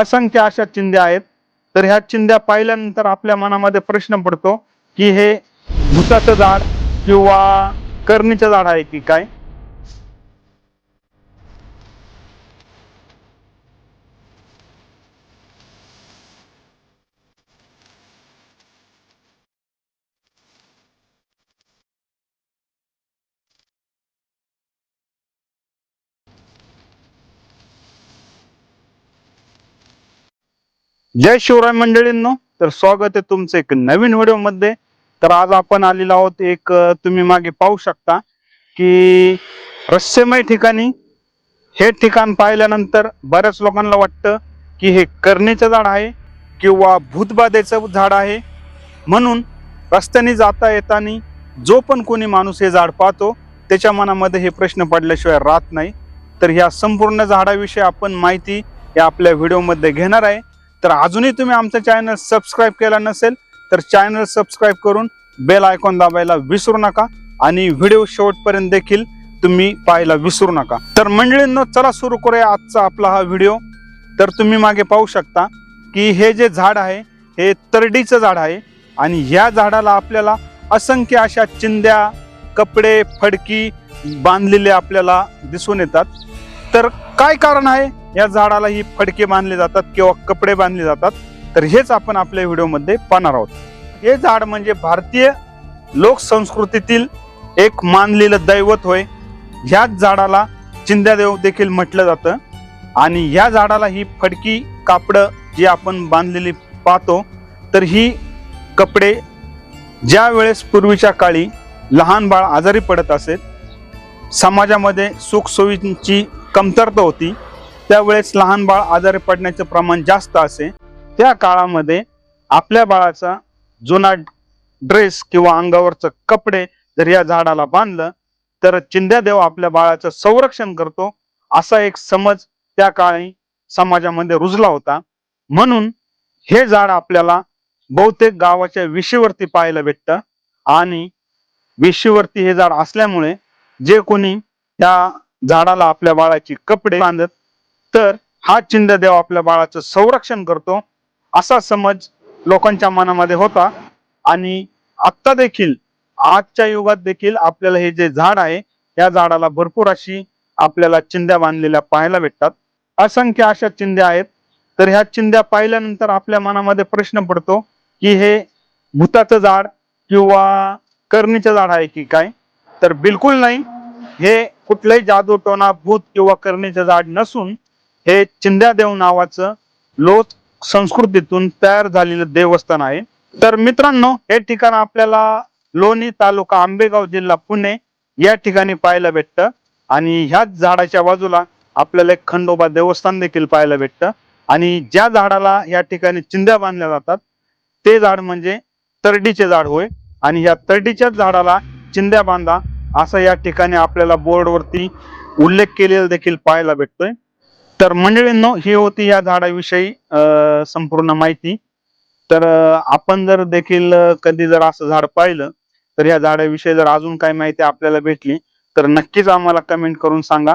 असंख्य अशा चिंध्या आहेत. तर ह्या चिंध्या पाहिल्यानंतर आपल्या मनामध्ये प्रश्न पडतो की हे भुताचं झाड किंवा करणीचं झाड आहे की काय? जय शिवराय मंडळींनो तर स्वागत आहे तुमचं एक नवीन व्हिडिओमध्ये तर आज आपण आलेलो आहोत एक तुम्ही मागे पाहू शकता की रहस्यमय ठिकाणी हे ठिकाण पाहिल्यानंतर बऱ्याच लोकांना वाटतं की हे करणीचं झाड आहे किंवा भूतबाधेचं झाड आहे. म्हणून रस्त्याने जाता येताना जो पण कोणी माणूस हे झाड पाहतो त्याच्या मनामध्ये हे प्रश्न पडल्याशिवाय राहत नाही. तर ह्या संपूर्ण झाडाविषयी आपण माहिती या आपल्या व्हिडिओमध्ये घेणार आहे. तर अजूनही तुम्ही आमचं चॅनल सबस्क्राईब केला नसेल तर चॅनल सबस्क्राईब करून बेल आयकॉन दाबायला विसरू नका आणि व्हिडिओ शेवटपर्यंत देखील तुम्ही पाहायला विसरू नका. तर मंडळींनो चला सुरू करूया आजचा आपला हा व्हिडिओ तर तुम्ही मागे पाहू शकता की हे जे झाड आहे हे तरडीचं झाड आहे आणि ह्या झाडाला आपल्याला असंख्य अशा चिंध्या कपडे फडकी बांधलेले आपल्याला दिसून येतात. तर काय कारण आहे? या झाडाला ही फडके बांधले जातात किंवा कपडे बांधले जातात तर हेच आपण आपल्या व्हिडिओमध्ये पाहणार आहोत. हे झाड म्हणजे भारतीय लोकसंस्कृतीतील एक मानलेलं दैवत होय. ह्याच झाडाला चिंध्यादेव देखील म्हटलं जातं. आणि या झाडाला ही फडकी कापडं जी आपण बांधलेली पाहतो तर ही कपडे ज्या वेळेस पूर्वीच्या काळी लहान बाळ आजारी पडत असेल समाजामध्ये सुखसोयींची कमतरता होती त्यावेळेस लहान बाळ आजारी पडण्याचे प्रमाण जास्त असे त्या काळामध्ये आपल्या बाळाचा जुना ड्रेस किंवा अंगावरचं कपडे जर या झाडाला बांधलं तर चिंध्यादेव आपल्या बाळाचं संरक्षण करतो असा एक समज त्या काळी समाजामध्ये रुजला होता. म्हणून हे झाड आपल्याला बहुतेक गावाच्या विशीवरती पाहायला भेटतं आणि विशीवरती हे झाड असल्यामुळे जे कोणी त्या झाडाला आपल्या बाळाची कपडे बांधत तर हा चिंध्यादेव आपल्या बाळाचं संरक्षण करतो. असा समज लोकांच्या मनामध्ये होता. आणि आत्ता देखील आजच्या युगात देखील आपल्याला हे जे झाड आहे या झाडाला भरपूर अशी आपल्याला चिंध्या बांधलेल्या पाहायला भेटतात. असंख्य अशा चिंध्या आहेत. तर ह्या चिंध्या पाहिल्यानंतर आपल्या मनामध्ये प्रश्न पडतो की हे भूताचं झाड किंवा करणीचं झाड आहे की काय? तर बिलकुल नाही. हे कुठलंही जादू टोना भूत किंवा करणीचं झाड नसून हे चिंध्यादेव नावाचं लोक संस्कृतीतून तयार झालेलं देवस्थान आहे. तर मित्रांनो हे ठिकाण आपल्याला लोणी तालुका आंबेगाव जिल्हा पुणे या ठिकाणी पाहायला भेटतं. आणि ह्याच झाडाच्या बाजूला आपल्याला एक खंडोबा देवस्थान देखील पाहायला भेटतं. आणि ज्या झाडाला या ठिकाणी चिंध्या बांधल्या जातात ते झाड म्हणजे तरडीचे झाड होय. आणि या तरडीच्याच झाडाला चिंध्या बांधा असं या ठिकाणी आपल्याला बोर्डवरती उल्लेख केलेला देखील पाहायला भेटतोय. तर मंडळींनो ही होती या झाडाविषयी संपूर्ण माहिती. तर आपण जर देखील कधी जर असं झाड पाहिलं तर या झाडाविषयी जर अजून काही माहिती आपल्याला भेटली तर नक्कीच आम्हाला कमेंट करून सांगा.